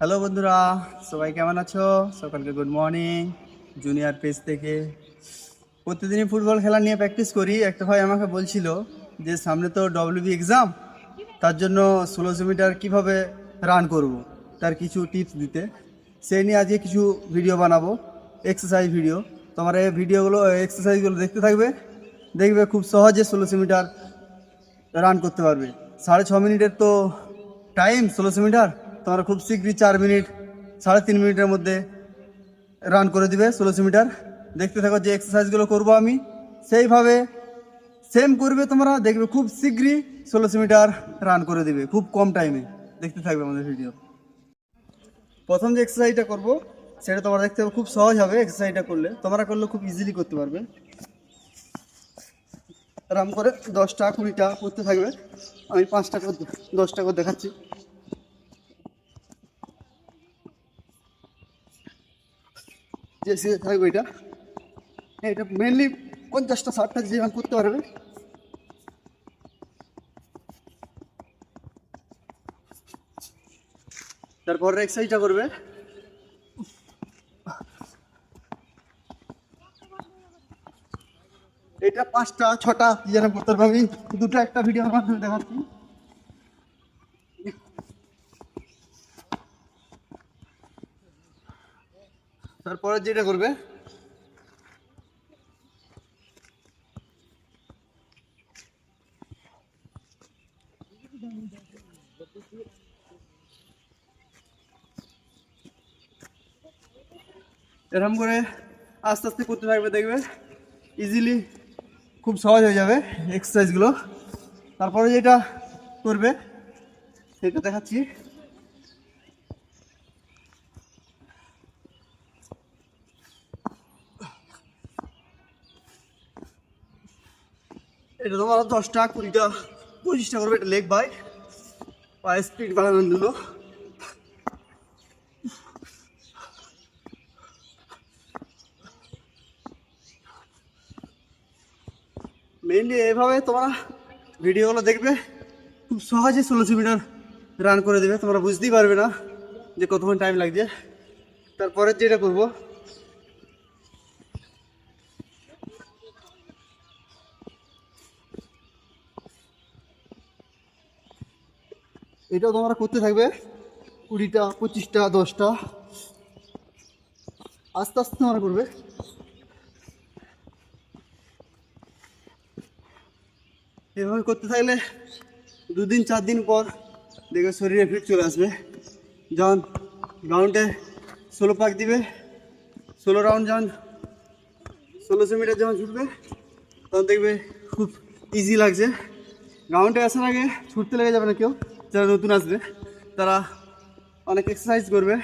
Hello বন্ধুরা, সবাই কেমন আছো? সকালকে গুড মর্নিং জুনিয়র পেজ থেকে। প্রতিদিনই ফুটবল খেলা নিয়ে প্র্যাকটিস করি। একটা ভাই আমাকে বলছিল যে, সামনে তো ডব্লিউবি এক্সাম তার জন্য ষোলোশো মিটার কীভাবে রান করব? তার কিছু টিপস দিতে। সেই নিয়ে আজকে কিছু ভিডিও বানাবো এক্সারসাইজ ভিডিও তোমার এই ভিডিওগুলো এক্সারসাইজগুলো দেখতে থাকবে। দেখবে খুব সহজে ষোলোশো মিটার রান করতে পারবে। সাড়ে ছ মিনিটের তো টাইম ষোলোশো মিটার তোমরা খুব শীঘ্রই চার মিনিট, সাড়ে তিন মিনিটের মধ্যে রান করে দিবে ষোলোশো মিটার দেখতে থাকো যে এক্সারসাইজগুলো করব আমি। সেইভাবে সেম করবে তোমরা, দেখবে খুব শীঘ্রই ষোলোশো মিটার রান করে দিবে, খুব কম টাইমে দেখতে থাকবে আমাদের ভিডিও প্রথম যে এক্সারসাইজটা করব, সেটা তোমরা দেখতে পাবে, খুব সহজ হবে এক্সারসাইজটা করলে। তোমরা করলে খুব ইজিলি করতে পারবে। আরাম করে দশটা কুড়িটা করতে থাকবে। আমি পাঁচটা করে দশটা করে দেখাচ্ছি। যে সিজে থাকবে এটা। হ্যাঁ, এটা মেনলি পঞ্চাশটা ষাটটা যে করতে পারবে। তারপর এক্সারসাইজটা করবে। এটা পাঁচটা ছটা যেন করতে পারবে। আমি দুটো একটা ভিডিওর মাধ্যমে দেখাচ্ছি। তারপরে যেটা করবে? এরকম করে আস্তে আস্তে করতে থাকবে, দেখবে? ইজিলি খুব সহজ হয়ে যাবে এক্সারসাইজগুলো তারপরে যেটা করবে, সেটা দেখাচ্ছি। এটা তোমার দশটা, কুড়িটা, পঁচিশটা করবে এটা লেগ বাই পায়ে স্পিড বাড়ানোর জন্য। মেইনলি এভাবে তোমরা ভিডিওগুলো দেখবে। খুব সহজে ষোলোশো মিটার রান করে দেবে। তোমরা বুঝতেই পারবে না যে কতক্ষণ টাইম লাগছে। তারপরে যেটা করব এটাও তোমরা করতে থাকবে কুড়িটা, পঁচিশটা, দশটা। আস্তে আস্তে তোমরা করবে। এভাবে করতে থাকলে দুদিন চার দিন পর দেখবে শরীরে ফিট চলে আসবে। যখন গ্রাউন্ডে ষোলো পাক দিবে। ষোলো রাউন্ড যখন ষোলোশো মিটার যখন ছুটবে, তখন দেখবে খুব ইজি লাগছে। গ্রাউন্ডে আসার আগে ছুটতে লেগে যাবে না কেউ। যারা নতুন আসবে, তারা অনেক এক্সারসাইজ করবে,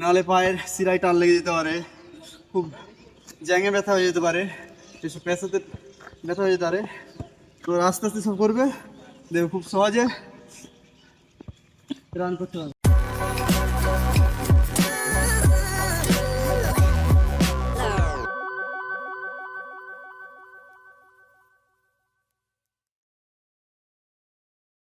নাহলে পায়ের সিরাই টান লেগে যেতে পারে, খুব জ্যাঙে ব্যথা হয়ে যেতে পারে সেসব পেশাতে ব্যথা হয়ে যেতে পারে। তো আস্তে আস্তে সব করবে দেখবে খুব সহজে রান করতে পারবে।